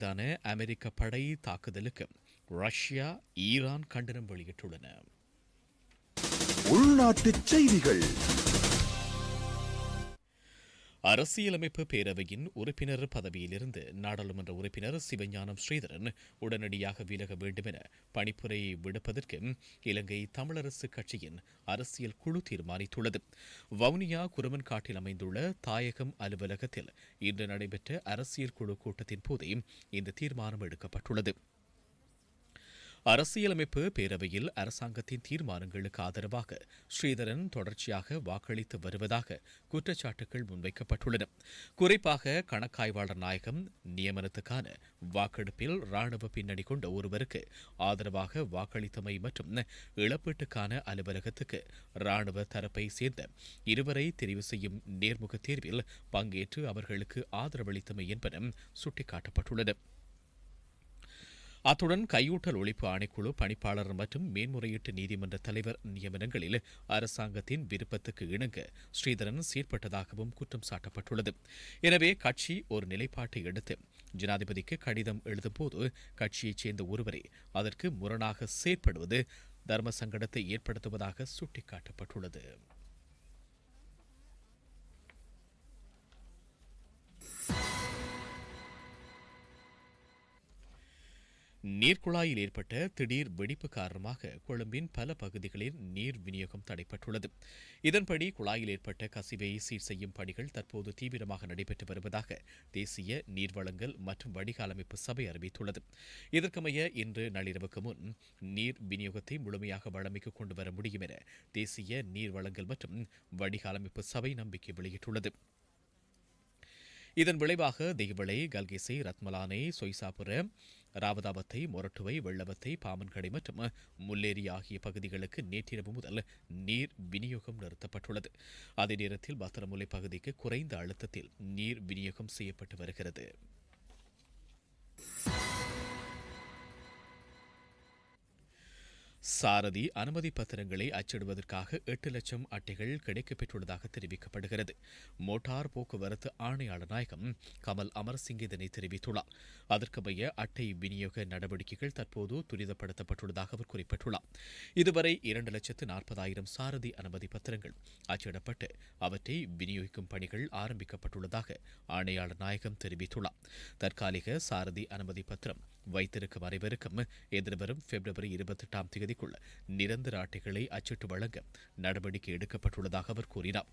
தானே அமெரிக்க படை தாக்குதலுக்கு ரஷ்யா ஈரான் கண்டனம் வெளியிட்டுள்ளன. உள்நாட்டு செய்திகள். அரசியலமைப்பு பேரவையின் உறுப்பினர் பதவியிலிருந்து நாடாளுமன்ற உறுப்பினர் சிவஞானம் ஸ்ரீதரன் உடனடியாக விலக வேண்டும் என பணிப்புரையை விடுப்பதற்கு இலங்கை தமிழரசு கட்சியின் அரசியல் குழு தீர்மானித்துள்ளது. வவுனியா குருமன்காட்டில் அமைந்துள்ள தாயகம் அலுவலகத்தில் இன்று நடைபெற்ற அரசியல் குழு கூட்டத்தின் போதே இந்த தீர்மானம் எடுக்கப்பட்டுள்ளது. அரசியலமைப்பு பேரவையில் அரசாங்கத்தின் தீர்மானங்களுக்கு ஆதரவாக ஸ்ரீதரன் தொடர்ச்சியாக வாக்களித்து வருவதாக குற்றச்சாட்டுகள் முன்வைக்கப்பட்டுள்ளன. குறிப்பாக கணக்காய்வாளர் நாயகம் நியமனத்துக்கான வாக்கெடுப்பில் ராணுவ பின்னணி கொண்ட ஒருவருக்கு ஆதரவாக வாக்களித்தமை மற்றும் இழப்பீட்டுக்கான அலுவலகத்துக்கு ராணுவ தரப்பை சேர்ந்த இருவரை தெரிவு செய்யும் நேர்முக தேர்வில் பங்கேற்று அவர்களுக்கு ஆதரவளித்தமை என்பன சுட்டிக்காட்டப்பட்டுள்ளன அத்துடன் கையூட்டல் ஒழிப்பு ஆணைக்குழு பணிப்பாளர் மற்றும் மேன்முறையீட்டு நீதிமன்ற தலைவர் நியமனங்களில் அரசாங்கத்தின் விருப்பத்துக்கு இணங்க ஸ்ரீதரன் செயற்பட்டதாகவும் குற்றம் சாட்டப்பட்டுள்ளது. எனவே கட்சி ஒரு நிலைப்பாட்டை எடுத்து ஜனாதிபதிக்கு கடிதம் எழுதும்போது கட்சியைச் சேர்ந்த ஒருவரை அதற்கு முரணாக செயற்படுவது தர்ம சங்கடத்தை ஏற்படுத்துவதாக சுட்டிக்காட்டப்பட்டுள்ளது. நீர்க்குழாயில் ஏற்பட்ட திடீர் வெடிப்பு காரணமாக கொழும்பின் பல பகுதிகளில் நீர் விநியோகம் தடைப்பட்டுள்ளது இதன்படி குழாயில் ஏற்பட்ட கசிவை சீர் செய்யும் பணிகள் தற்போது தீவிரமாக நடைபெற்று வருவதாக தேசிய நீர்வளங்கள் மற்றும் வடிகாலமைப்பு சபை அறிவித்துள்ளது. இதற்கமைய இன்று நள்ளிரவுக்கு முன் நீர் விநியோகத்தை முழுமையாக வளமைக்கு கொண்டு வர முடியும் என தேசிய நீர்வளங்கள் மற்றும் வடிகாலமைப்பு சபை நம்பிக்கை வெளியிட்டுள்ளது. இதன் விளைவாக தெய்வளை கல்கிசை ரத்மலானை சொய்சாபுர ராவதாபத்தை மொரட்டுவை வெள்ளவத்தை பாமன்கடை மற்றும் முல்லேரி ஆகிய பகுதிகளுக்கு நேற்றிரவு முதல் நீர் விநியோகம் நிறுத்தப்பட்டுள்ளது. அதே நேரத்தில் பத்திரமுல்லை பகுதிக்கு குறைந்த அழுத்தத்தில் நீர் விநியோகம் செய்யப்பட்டு வருகிறது. சாரதி அனுமதி பத்திரங்களை அச்சிடுவதற்காக எட்டு லட்சம் அட்டைகள் கிடைக்கப்பெற்றுள்ளதாக தெரிவிக்கப்படுகிறது. மோட்டார் போக்குவரத்து ஆணையாளர் நாயகம் கமல் அமர்சிங் இதனை தெரிவித்துள்ளார். அதற்கமைய அட்டை விநியோக நடவடிக்கைகள் தற்போது துரிதப்படுத்தப்பட்டுள்ளதாக அவர் குறிப்பிட்டுள்ளார். இதுவரை இரண்டு லட்சத்து நாற்பதாயிரம் சாரதி அனுமதி பத்திரங்கள் அச்சிடப்பட்டு அவற்றை விநியோகிக்கும் பணிகள் ஆரம்பிக்கப்பட்டுள்ளதாக ஆணையாளர் நாயகம் தெரிவித்துள்ளார். தற்காலிக சாரதி அனுமதி பத்திரம் வைத்திருக்கும் அனைவருக்கும் எதிர்வரும் பிப்ரவரி இருபத்தி எட்டாம் தேதிக்குள் நிரந்தர அட்டைகளை அச்சிட்டு வழங்க நடவடிக்கை எடுக்கப்பட்டுள்ளதாக அவர் கூறினார்.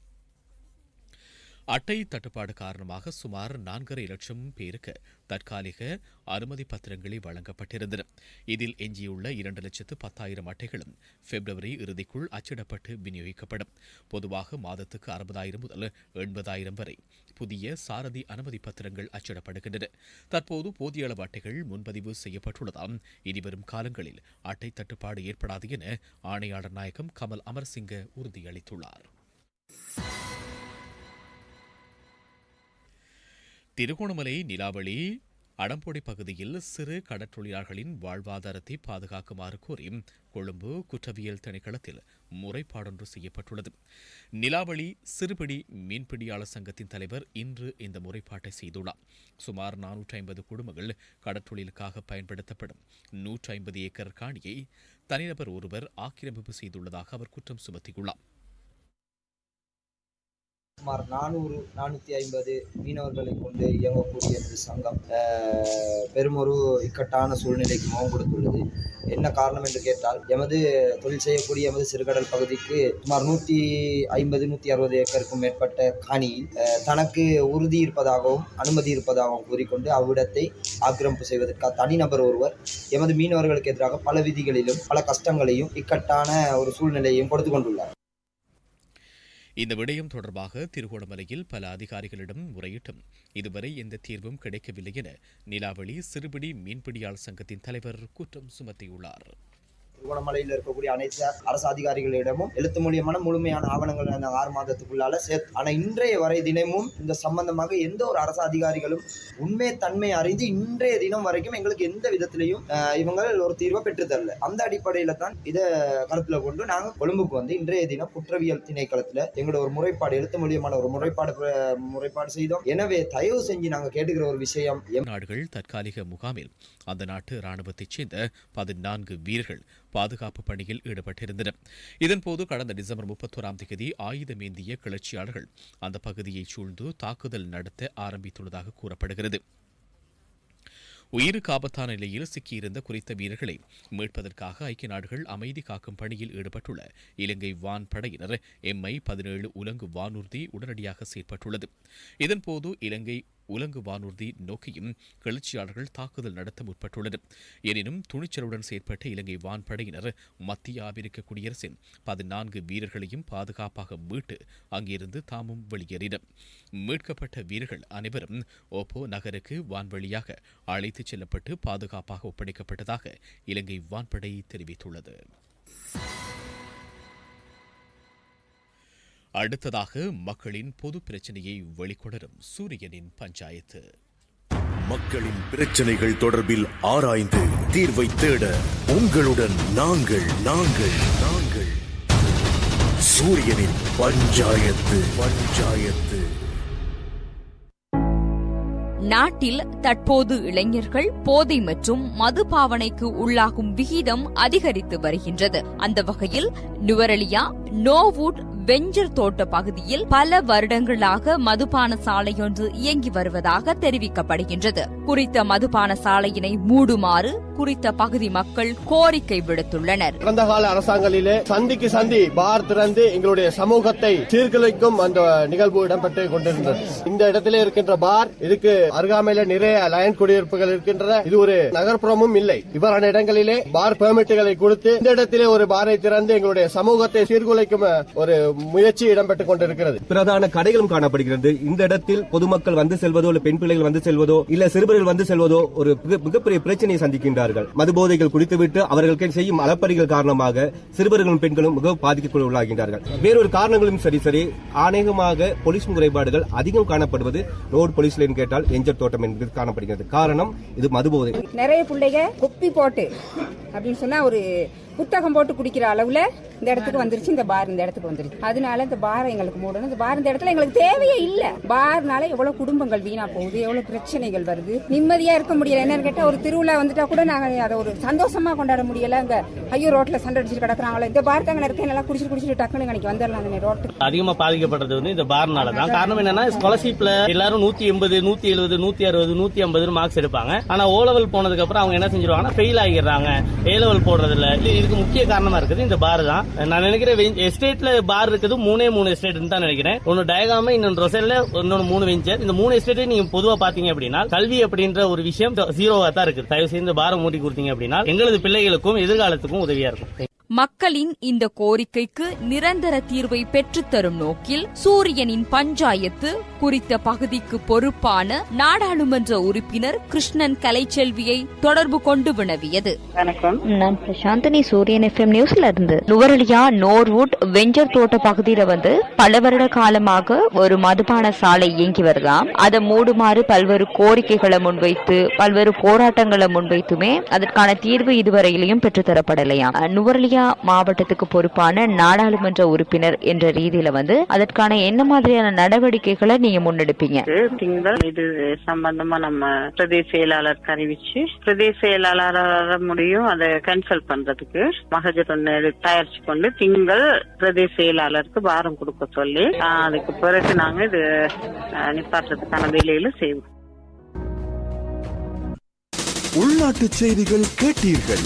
அட்டை தட்டுப்பாடு காரணமாக சுமார் நான்கரை லட்சம் பேருக்கு தற்காலிக அனுமதி பத்திரங்களை வழங்கப்பட்டிருந்தன. இதில் எஞ்சியுள்ள இரண்டு லட்சத்து பத்தாயிரம் அட்டைகளும் பிப்ரவரி இறுதிக்குள் அச்சிடப்பட்டு விநியோகிக்கப்படும். பொதுவாக மாதத்துக்கு அறுபதாயிரம் முதல் எண்பதாயிரம் வரை புதிய சாரதி அனுமதி பத்திரங்கள் அச்சிடப்படுகின்றன. தற்போது போதிய அளவு அட்டைகள் முன்பதிவு செய்யப்பட்டுள்ளதால் இனிவரும் காலங்களில் அட்டை தட்டுப்பாடு ஏற்படாது என ஆணையாளர் நாயகம் கமல் அமர்சிங்க உறுதியளித்துள்ளார். திருகோணமலை நிலாவளி அடம்பொடி பகுதியில் சிறு கடற்றொழிலாளர்களின் வாழ்வாதாரத்தை பாதுகாக்குமாறு கோரி கொழும்பு குற்றவியல் திணைக்களத்தில் முறைப்பாடொன்று செய்யப்பட்டுள்ளது. நிலாவளி சிறுபிடி மீன்பிடியாளர் சங்கத்தின் தலைவர் இன்று இந்த முறைப்பாட்டை செய்துள்ளார். சுமார் நானூற்றி ஐம்பது குடும்பங்கள் கடற்றொழிலுக்காக பயன்படுத்தப்படும் நூற்றி ஐம்பது ஏக்கர் காணியை தனிநபர் ஒருவர் ஆக்கிரமிப்பு செய்துள்ளதாக அவர் குற்றம் சுமத்தியுள்ளார். சுமார் நானூறு நானூற்றி ஐம்பது மீனவர்களை கொண்டு இயங்கக்கூடிய இந்த சங்கம் பெருமொரு இக்கட்டான சூழ்நிலைக்கு முகம் கொடுத்துள்ளது. என்ன காரணம் என்று கேட்டால் எமது தொழில் செய்யக்கூடிய எமது சிறுகடல் பகுதிக்கு சுமார் நூற்றி ஐம்பது நூற்றி அறுபது ஏக்கருக்கும் மேற்பட்ட காணியில் தனக்கு உறுதி இருப்பதாகவும் அனுமதி இருப்பதாகவும் கூறிக்கொண்டு அவ்விடத்தை ஆக்கிரமிப்பு செய்வதற்காக தனிநபர் ஒருவர் எமது மீனவர்களுக்கு எதிராக பல விதிகளிலும் பல கஷ்டங்களையும் இக்கட்டான ஒரு சூழ்நிலையையும் கொடுத்து கொண்டுள்ளார். இந்த விடயம் தொடர்பாக திருகோணமலையில் பல அதிகாரிகளிடம் முறையிட்டும். இதுவரை எந்த தீர்வும் கிடைக்கவில்லை என நிலாவளி சிறுபிடி மீன்பிடியாளர் சங்கத்தின் தலைவர் குற்றம் சுமத்தியுள்ளார். திருவண்ணாமலையில் இருக்கக்கூடிய அனைத்து அரசு அதிகாரிகளிடமும் எழுத்து மூலியமான முழுமையான ஆவணங்கள் அந்த ஆறு மாதத்துக்குள்ளால சேர்த்து ஆனால் இன்றைய வரை தினமும் இந்த சம்பந்தமாக எந்த ஒரு அரசு அதிகாரிகளும் உண்மை தன்மை அறிந்து இன்றைய தினம் வரைக்கும் எங்களுக்கு எந்த விதத்திலையும் அஹ், இவங்க ஒரு தீர்வை பெற்றுத்தரல அந்த அடிப்படையில் தான் இதை கருத்தில் கொண்டு நாங்கள் கொழும்புக்கு வந்து இன்றைய தினம் குற்றவியல் திணைக்களத்தில் எங்களோட ஒரு முறைப்பாடு எழுத்து மூலியமான ஒரு முறைப்பாடு முறைப்பாடு செய்தோம். எனவே தயவு செஞ்சு நாங்கள் கேட்டுக்கிற ஒரு விஷயம் எம் நாடுகள் தற்காலிக முகாமில் அந்த நாட்டு இராணுவத்தைச் சேர்ந்த பதினான்கு வீரர்கள் பாதுகாப்பு பணியில் ஈடுபட்டிருந்தனர். இதன்போது கடந்த டிசம்பர் முப்பத்தோராம் தேதி ஆயுதமேந்திய கிளர்ச்சியாளர்கள் அந்த பகுதியை சூழ்ந்து தாக்குதல் நடத்த ஆரம்பித்துள்ளதாக கூறப்படுகிறது. உயிருக்கு ஆபத்தான நிலையில் சிக்கியிருந்த குறித்த வீரர்களை மீட்பதற்காக ஐக்கிய நாடுகள் அமைதி காக்கும் பணியில் ஈடுபட்டுள்ள இலங்கை வான் படையினர் எம்ஐ பதினேழு உலங்கு வானூர்தி உடனடியாக செயற்பட்டுள்ளது. இதன்போது இலங்கை உலங்கு வானூர்தி நோக்கியும் கிளர்ச்சியாளர்கள் தாக்குதல் நடத்த முற்பட்டுள்ளனர். எனினும் துணிச்சலுடன் செயற்பட்ட இலங்கை வான்படையினர் மத்திய ஆபிரிக்க குடியரசின் பதினான்கு வீரர்களையும் பாதுகாப்பாக மீட்டு அங்கிருந்து தாமும் வெளியேறினர். மீட்கப்பட்ட வீரர்கள் அனைவரும் ஓப்போ நகருக்கு வான்வழியாக அழைத்துச் செல்லப்பட்டு பாதுகாப்பாக ஒப்படைக்கப்பட்டதாக இலங்கை வான்படை தெரிவித்துள்ளது. அடுத்ததாக மக்களின் பொது பிரச்சனையை வெளிக்கொணரும் சூரியனின் பஞ்சாயத்து. மக்களின் பிரச்சனைகள் தொடர்பில் ஆராய்ந்து தீர்வை தேட உங்களுடன் நாங்கள் நாங்கள் நாங்கள். சூரியனின் பஞ்சாயத்து பஞ்சாயத்து. நாட்டில் தற்போது இளைஞர்கள் போதை மற்றும் மது பாவனைக்கு உள்ளாகும் விகிதம் அதிகரித்து வருகின்றது. அந்த வகையில் நுவரலியா நோவுட் வெஞ்சர் தோட்ட பகுதியில் பல வருடங்களாக மதுபான சாலையொன்று இயங்கி வருவதாக தெரிவிக்கப்படுகின்றது. குறித்த மதுபான சாலையினை மூடுமாறு குறித்த பகுதி மக்கள் கோரிக்கை விடுத்துள்ளனர். கடந்த கால அரசாங்கங்களிலே சந்திக்கு சந்தி பார் திறந்து எங்களுடைய சமூகத்தை சீர்குலைக்கும் அந்த நிகழ்வு இடம்பெற்று கொண்டிருந்தது. இந்த இடத்திலே இருக்கின்ற பார் இதுக்கு அருகாமையில நிறைய லயன் குடியிருப்புகள் இருக்கின்றன. இது ஒரு நகர்ப்புறமும் இல்லை. இவ்வாறான இடங்களிலே பார் பெர்மிட்டுகளை கொடுத்து இந்த இடத்திலே ஒரு பாரை திறந்து எங்களுடைய சமூகத்தை சீர்குலை சீர்குலைக்கும் ஒரு முயற்சி இடம்பெற்றுக் கொண்டிருக்கிறது. பிரதான கடைகளும் காணப்படுகிறது. இந்த இடத்தில் பொதுமக்கள் வந்து செல்வதோ இல்ல பெண் பிள்ளைகள் வந்து செல்வதோ இல்ல சிறுவர்கள் வந்து செல்வதோ ஒரு மிக- மிகப்பெரிய பிரச்சனையை சந்திக்கின்றார்கள். மதுபோதைகள் குடித்துவிட்டு அவர்களுக்கு செய்யும் அலப்பறிகள் காரணமாக சிறுவர்களும் பெண்களும் மிகவும் பாதிக்க உள்ளாகின்றார்கள் வேறொரு காரணங்களும் சரி சரி. அநேகமாக போலீஸ் முறைப்பாடுகள் அதிகம் காணப்படுவது ரோடு போலீஸ் லைன் கேட்டால் எஞ்சர் தோட்டம் என்பது காணப்படுகிறது. காரணம் இது மதுபோதை. நிறைய பிள்ளைங்க குப்பி போட்டு அப்படின்னு சொன்னா ஒரு புத்தகம் போட்டு குடிக்கிற அளவுல இந்த இடத்துக்கு வந்துருச்சு இந்த பார் இந்த இடத்துக்கு வந்துருச்சு. அதனால இந்த பாரை எங்களுக்கு மூடணும். இந்த பார் இந்த இடத்துல எங்களுக்கு தேவையே இல்ல. பார்னால எவ்வளவு குடும்பங்கள் வீணா போகுது எவ்வளவு பிரச்சனைகள் வருது. நிம்மதியா இருக்க முடியல. என்னன்னு கேட்டால் ஒரு திருவிழா வந்துட்டா கூட நாங்க அதை ஒரு சந்தோஷமா கொண்டாட முடியல. அங்க ஐயோ ரோட்ல சண்டை அடிச்சுட்டு கிடக்குறாங்களோ. இந்த பார் தாங்க இருக்கேன் நல்லா குடிச்சிட்டு குடிச்சிட்டு டக்குனு எனக்கு வந்துடலாம் அந்த ரோட்டுக்கு. அதிகமா பாதிக்கப்படுறது வந்து இந்த பார்னால தான். காரணம் என்னன்னா ஸ்காலர்ஷிப்ல எல்லாரும் நூத்தி எண்பது நூத்தி எழுபது நூத்தி அறுபது நூத்தி ஐம்பது மார்க்ஸ் எடுப்பாங்க. ஆனா ஓ லெவல் போனதுக்கு அப்புறம் அவங்க என்ன செஞ்சிருவாங்கன்னா ஃபெயில் ஆகிடுறாங்க ஏ லெவல் போடுறதுல இதுக்கு முக்கிய காரணமா இருக்குது இந்த பார் தான். நான் நினைக்கிறேன் எஸ்டேட்ல பார் இருக்குது மூணே மூணு எஸ்டேட் தான் நினைக்கிறேன். ஒன்னு டயகாம இன்னொன்று ரொசல்ல இன்னொன்னு மூணு வெஞ்சர். இந்த மூணு எஸ்டேட்டையும் நீங்க பொதுவா பாத்தீங்க அப்படின்னா கல்வி அப்படின்ற ஒரு விஷயம் ஜீரோவா தான் இருக்கு தயவு செய்து பாரம் மூட்டி கொடுத்தீங்க அப்படின்னா எங்களது பிள்ளைகளுக்கும் எதிர்காலத்துக்கும் உதவியா இருக்கும். மக்களின் இந்த கோரிக்கைக்கு நிரந்தர தீர்வை பெற்றுத்தரும் நோக்கில் சூரியனின் பஞ்சாயத்து குறித்த பகுதிக்கு பொறுப்பான நாடாளுமன்ற உறுப்பினர் கிருஷ்ணன் கலைச்செல்வியை தொடர்பு கொண்டு வினவியது. வணக்கம். நான் பிரசாந்தினி சூரியன் எஃப்எம் நியூஸ்ல இருந்து நுவரலியா நோர்வுட் வெஞ்சர் தோட்ட பகுதியில வந்து பல வருட காலமாக ஒரு மதுபான சாலை இயங்கி வருதாம். அதை மூடுமாறு பல்வேறு கோரிக்கைகளை முன்வைத்து பல்வேறு போராட்டங்களை முன்வைத்துமே அதற்கான தீர்வு இதுவரையிலையும் பெற்றுத்தரப்படலையா அஹ், நுவரலியா மாவட்டத்துக்கு பொறுப்பான நாடாளுமன்ற உறுப்பினர் என்ற ரீதியில வந்து அதற்கான என்ன மாதிரியான நடவடிக்கைகளை நீங்க முன்னெடுப்பீங்க? திங்கள் இது சம்பந்தமா நம்ம பிரதேச செயலாளருக்கு அறிவிச்சு பிரதேச செயலாளரால முடியும் அதை கேன்சல் பண்றதுக்கு மகஜர் எடுத்து தயாரிச்சு கொண்டு திங்கள் பிரதேச செயலாளருக்கு பாரம் கொடுக்க சொல்லி அதுக்கு பிறகு நாங்க இது நிப்பாட்டுறதுக்கான வேலையில செய்வோம். உள்நாட்டு செய்திகள் கேட்டீர்கள்.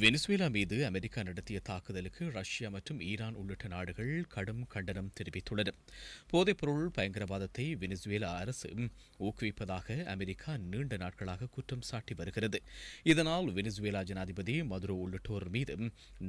வெனிசுவேலா மீது அமெரிக்கா நடத்திய தாக்குதலுக்கு ரஷ்யா மற்றும் ஈரான் உள்ளிட்ட நாடுகள் கடும் கண்டனம் தெரிவித்துள்ளன. போதைப்பொருள் பயங்கரவாதத்தை வெனிசுவேலா அரசு ஊக்குவிப்பதாக அமெரிக்கா நீண்ட நாட்களாக குற்றம் சாட்டி வருகிறது. இதனால் வெனிசுவேலா ஜனாதிபதி மதுரோ உள்ளிட்டோர் மீது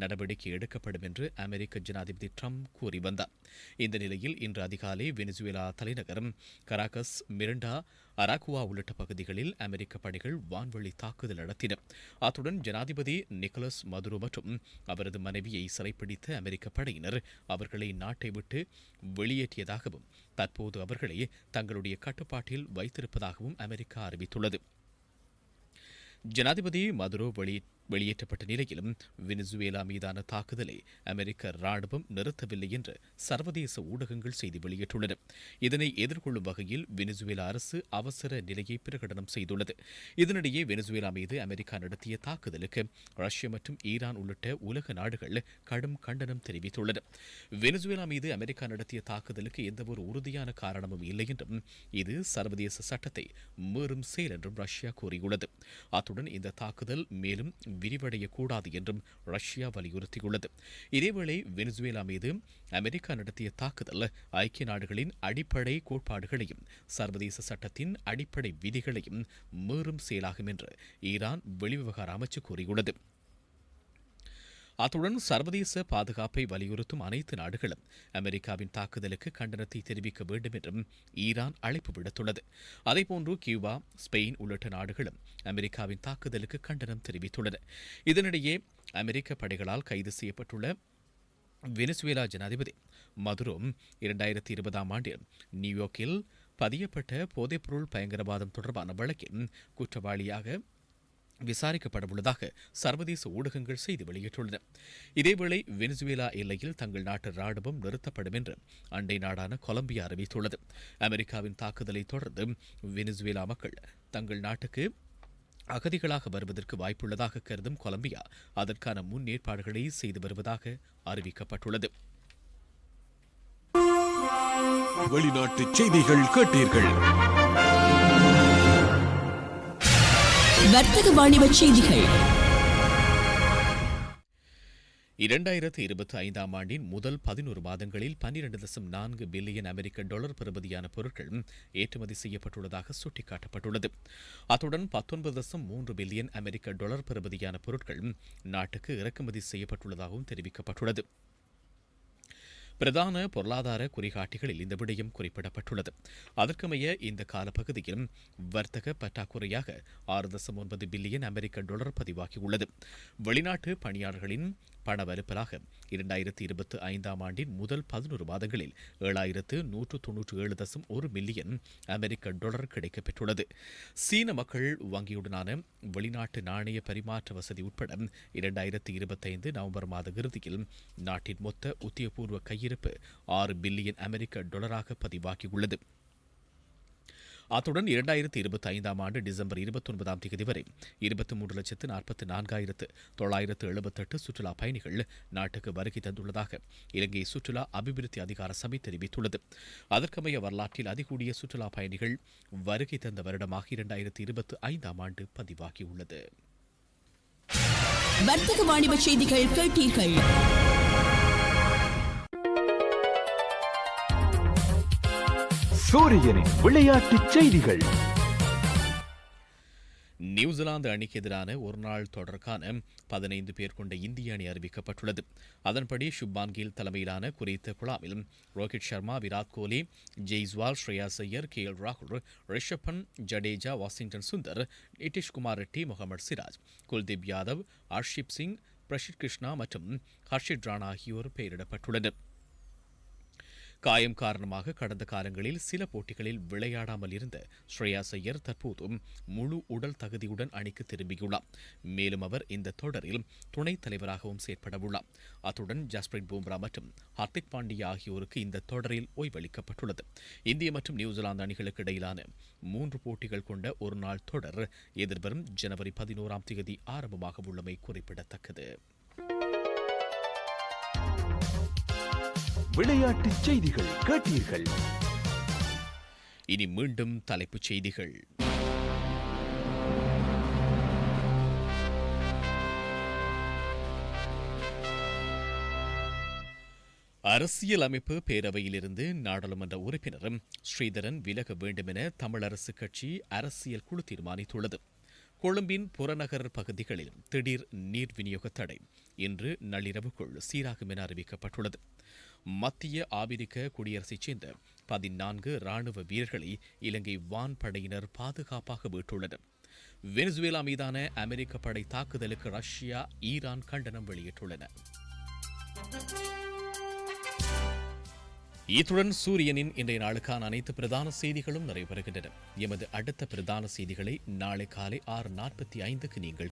நடவடிக்கை எடுக்கப்படும் என்று அமெரிக்க ஜனாதிபதி ட்ரம்ப் கூறி வந்தார் இந்த நிலையில் இன்று அதிகாலை வெனிசுவேலா தலைநகர் கராகஸ் மிரண்டா அராகுவா உள்ளிட்ட பகுதிகளில் அமெரிக்க படைகள் வான்வழி தாக்குதல் நடத்தின. அத்துடன் ஜனாதிபதி நிக்கோலஸ் மதுரோ மற்றும் அவரது மனைவியை சிறைப்பிடித்த அமெரிக்க படையினர் அவர்களை நாட்டை விட்டு வெளியேற்றியதாகவும் தற்போது அவர்களை தங்களுடைய கட்டுப்பாட்டில் வைத்திருப்பதாகவும் அமெரிக்கா அறிவித்துள்ளது. ஜனாதிபதி மதுரோ வெளியிட்ட வெளியேற்றப்பட்ட நிலையிலும் வெனிசுவேலா மீதான தாக்குதலை அமெரிக்க ராணுவம் நிறுத்தவில்லை என்று சர்வதேச ஊடகங்கள் செய்தி வெளியிட்டுள்ளன. இதனை எதிர்கொள்ளும் வகையில் வெனிசுவேலா அரசு அவசர நிலையை பிரகடனம் செய்துள்ளது. இதனிடையே வெனிசுவேலா மீது அமெரிக்கா நடத்திய தாக்குதலுக்கு ரஷ்யா மற்றும் ஈரான் உள்ளிட்ட உலக நாடுகள் கடும் கண்டனம் தெரிவித்துள்ளன. வெனிசுவேலா மீது அமெரிக்கா நடத்திய தாக்குதலுக்கு எந்தவொரு உறுதியான காரணமும் இல்லை என்றும் இது சர்வதேச சட்டத்தை மீறும் செயல் என்றும் ரஷ்யா கூறியுள்ளது. அத்துடன் இந்த தாக்குதல் மேலும் விரிவடையக்கூடாது என்றும் ரஷ்யா வலியுறுத்தியுள்ளது. இதேவேளை வெனிசுவேலா மீது அமெரிக்கா நடத்திய தாக்குதல் ஐக்கிய நாடுகளின் அடிப்படை கோட்பாடுகளையும் சர்வதேச சட்டத்தின் அடிப்படை விதிகளையும் மீறும் செயலாகும் என்று ஈரான் வெளிவிவகார அமைச்சு கூறியுள்ளது. அத்துடன் சர்வதேச பாதுகாப்பை வலியுறுத்தும் அனைத்து நாடுகளும் அமெரிக்காவின் தாக்குதலுக்கு கண்டனத்தை தெரிவிக்க வேண்டும் என்றும் ஈரான் அழைப்பு விடுத்துள்ளது. அதேபோன்று கியூபா ஸ்பெயின் உள்ளிட்ட நாடுகளும் அமெரிக்காவின் தாக்குதலுக்கு கண்டனம் தெரிவித்துள்ளன. இதனிடையே அமெரிக்க படைகளால் கைது செய்யப்பட்டுள்ள வெனிசுவேலா ஜனாதிபதி மதுரோ இரண்டாயிரத்தி இருபதாம் ஆண்டில் நியூயார்க்கில் பதியப்பட்ட போதைப்பொருள் பயங்கரவாதம் தொடர்பான வழக்கில் குற்றவாளியாக விசாரிக்கப்படவுள்ளதாக சர்வதேச ஊடகங்கள் செய்தி வெளியிட்டுள்ளன. இதேவேளை வெனிசுவேலா எல்லையில் தங்கள் நாட்டு ராணுவம் நிறுத்தப்படும் என்று அண்டை நாடான கொலம்பியா அறிவித்துள்ளது. அமெரிக்காவின் தாக்குதலை தொடர்ந்து வெனிசுவேலா மக்கள் தங்கள் நாட்டுக்கு அகதிகளாக வருவதற்கு வாய்ப்புள்ளதாக கருதும் கொலம்பியா அதற்கான முன்னேற்பாடுகளை செய்து வருவதாக அறிவிக்கப்பட்டுள்ளது. வெளிநாட்டு செய்திகள் கேட்டீர்கள். வர்த்தக வாணிப செய்திகள். இரண்டாயிரத்து இருபத்தி ஐந்தாம் ஆண்டின் முதல் பதினோரு மாதங்களில் பன்னிரண்டு தசம் நான்கு பில்லியன் அமெரிக்க டாலர் பெறுமதியான பொருட்கள் ஏற்றுமதி செய்யப்பட்டுள்ளதாக சுட்டிக்காட்டப்பட்டுள்ளது. அத்துடன் பத்தொன்பது தசம் மூன்று பில்லியன் அமெரிக்க டாலர் பெறுமதியான பொருட்கள் நாட்டுக்கு இறக்குமதி செய்யப்பட்டுள்ளதாகவும் தெரிவிக்கப்பட்டுள்ளது. பிரதான பொருளாதார குறிகாட்டிகளில் இந்த விடயம் குறிப்பிடப்பட்டுள்ளது. அதற்கமைய இந்த காலப்பகுதியில் வர்த்தக பற்றாக்குறையாக ஆறு தசம் ஒன்பது பில்லியன் அமெரிக்க டாலர் பதிவாகியுள்ளது. வெளிநாட்டு பணியாளர்களின் பணவருப்பலாக இரண்டாயிரத்தி இருபத்தி ஐந்தாம் ஆண்டின் முதல் பதினோரு மாதங்களில் ஏழாயிரத்து நூற்று தொன்னூற்று ஏழு தசம் ஒரு மில்லியன் அமெரிக்க டாலர் கிடைக்கப்பெற்றுள்ளது. சீன மக்கள் வங்கியுடனான வெளிநாட்டு நாணய பரிமாற்ற வசதி உட்பட இரண்டாயிரத்தி இருபத்தைந்து நவம்பர் மாத இறுதியில் நாட்டின் மொத்த உத்தியபூர்வ கையில் கையிருப்பு ஆறு பில்லியன் அமெரிக்க டாலராக பதிவாகியுள்ளது. அத்துடன் இரண்டாயிரத்தி இருபத்தி ஐந்தாம் ஆண்டு டிசம்பர் இருபத்தி ஒன்பதாம் தேதி வரை இருபத்தி மூன்று லட்சத்து நாற்பத்தி நான்காயிரத்து தொள்ளாயிரத்து எழுபத்தெட்டு சுற்றுலா பயணிகள் நாட்டுக்கு வருகை தந்துள்ளதாக இலங்கை சுற்றுலா அபிவிருத்தி அதிகார சபை தெரிவித்துள்ளது. அதற்கமைய வரலாற்றில் அதிகூடிய சுற்றுலா பயணிகள் வருகை தந்த வருடமாக இரண்டாயிரத்தி இருபத்தி ஐந்தாம் ஆண்டு பதிவாகியுள்ளது. வர்த்தக வாணிப செய்திகள் கேட்டீர்கள். சூரியனின் விளையாட்டுச் செய்திகள். நியூசிலாந்து அணிக்கு எதிரான ஒருநாள் தொடருக்கான பதினைந்து பேர் கொண்ட இந்திய அணி அறிவிக்கப்பட்டுள்ளது. அதன்படி சுப்பான் கில் தலைமையிலான குறித்த குழாமில் ரோஹித் சர்மா விராட் கோலி ஜெய்ஸ்வால் ஸ்ரேயாஸ் ஐயர் கே எல் ராகுல் ரிஷப் பண்ட் ஜடேஜா வாஷிங்டன் சுந்தர் நிதிஷ்குமார் ரெட்டி முகமது சிராஜ் குல்தீப் யாதவ் ஹர்ஷிப் சிங் பிரஷித் கிருஷ்ணா மற்றும் ஹர்ஷித் ராணா ஆகியோர் பெயரிடப்பட்டுள்ளனர். காயம் காரணமாக கடந்த காலங்களில் சில போட்டிகளில் விளையாடாமல் இருந்த ஸ்ரேயாஸ் ஐயர் தற்போதும் முழு உடல் தகுதியுடன் அணிக்கு திரும்பியுள்ளார். மேலும் அவர் இந்த தொடரில் துணைத் தலைவராகவும் செயற்படவுள்ளார். அத்துடன் ஜஸ்பிரிட் பூம்ரா மற்றும் ஹர்திக் பாண்டியா ஆகியோருக்கு இந்த தொடரில் ஓய்வளிக்கப்பட்டுள்ளது. இந்திய மற்றும் நியூசிலாந்து அணிகளுக்கு இடையிலான மூன்று போட்டிகள் கொண்ட ஒருநாள் தொடர் எதிர்வரும் ஜனவரி பதினோராம் தேதி ஆரம்பமாக உள்ளமை குறிப்பிடத்தக்கது. விளையாட்டுச் செய்திகள் கேட்டீர்கள். இனி மீண்டும் தலைப்புச் செய்திகள். அரசியல் அமைப்பு பேரவையிலிருந்து நாடாளுமன்ற உறுப்பினரும் ஸ்ரீதரன் விலக வேண்டுமென தமிழரசு கட்சி அரசியல் குழு தீர்மானித்துள்ளது. கொழும்பின் புறநகர் பகுதிகளில் திடீர் நீர் விநியோக தடை. இன்று நள்ளிரவுக்குள் சீராகும் என அறிவிக்கப்பட்டுள்ளது. மத்திய ஆபிரிக்க குடியரசைச் சேர்ந்த பதினான்கு ராணுவ வீரர்களை இலங்கை வான்படையினர் பாதுகாப்பாக மீட்டுள்ளனர் வெனிசுவேலா மீதான அமெரிக்க படை தாக்குதலுக்கு ரஷ்யா ஈரான் கண்டனம் வெளியிட்டுள்ளன. இத்துடன் சூரியனின் இன்றைய நாளுக்கான அனைத்து பிரதான செய்திகளும் நிறைவு பெறுகின்றன எமது அடுத்த பிரதான செய்திகளை நாளை காலை ஆறு நாற்பத்தி ஐந்துக்கு நீங்கள்